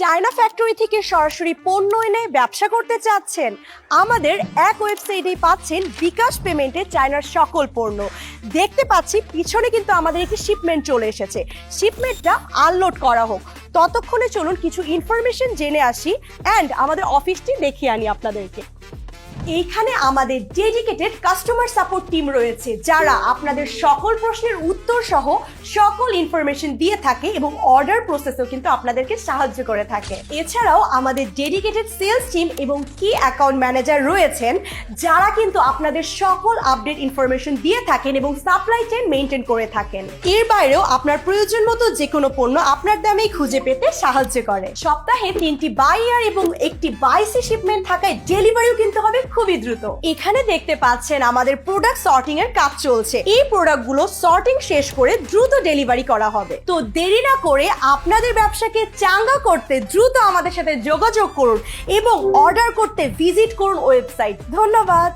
China factory থেকে সরাসরি পণ্য এনে ব্যবসা করতে চাচ্ছেন। আমাদের এক ওয়েবসাইটে পাচ্ছেন বিকাশ পেমেন্টে চায়নার সকল পণ্য। দেখতে পাচ্ছি পিছনে কিন্তু আমাদের একটি শিপমেন্ট চলে এসেছে। শিপমেন্টটা আনলোড করা হোক। ততক্ষণে চলুন কিছু ইনফরমেশন জেনে আসি অ্যান্ড আমাদের অফিসটি দেখিয়ে আনি আপনাদেরকে। এইখানে আমাদের ডেডিকেটেড কাস্টমার সাপোর্ট টিম রয়েছে, যারা আপনাদের সকল প্রশ্নের উত্তর সহ সকল ইনফরমেশন দিয়ে থাকে এবং অর্ডার প্রসেসেও কিন্তু আপনাদেরকে সাহায্য করে থাকে। এছাড়াও আমাদের ডেডিকেটেড সেলস টিম এবং কি অ্যাকাউন্ট ম্যানেজার রয়েছেন, যারা কিন্তু আপনাদের সকল আপডেট ইনফরমেশন দিয়ে থাকেন এবং সাপ্লাই চেইন মেনটেন করে থাকেন। এর বাইরেও আপনার প্রয়োজন মতো যে কোনো পণ্য আপনার দামেই খুঁজে পেতে সাহায্য করে। সপ্তাহে তিনটি বাই ইয়ার এবং একটি বাইসি শিপমেন্ট থাকায় ডেলিভারিও কিন্তু হবে খুবই দ্রুত। এখানে দেখতে পাচ্ছেন আমাদের প্রোডাক্ট সর্টিং এর কাজ চলছে। এই প্রোডাক্টগুলো সর্টিং শেষ করে দ্রুত ডেলিভারি করা হবে। তো দেরি না করে আপনাদের ব্যবসাকে চাঙ্গা করতে দ্রুত আমাদের সাথে যোগাযোগ করুন এবং অর্ডার করতে ভিজিট করুন ওয়েবসাইট ধন্যবাদ।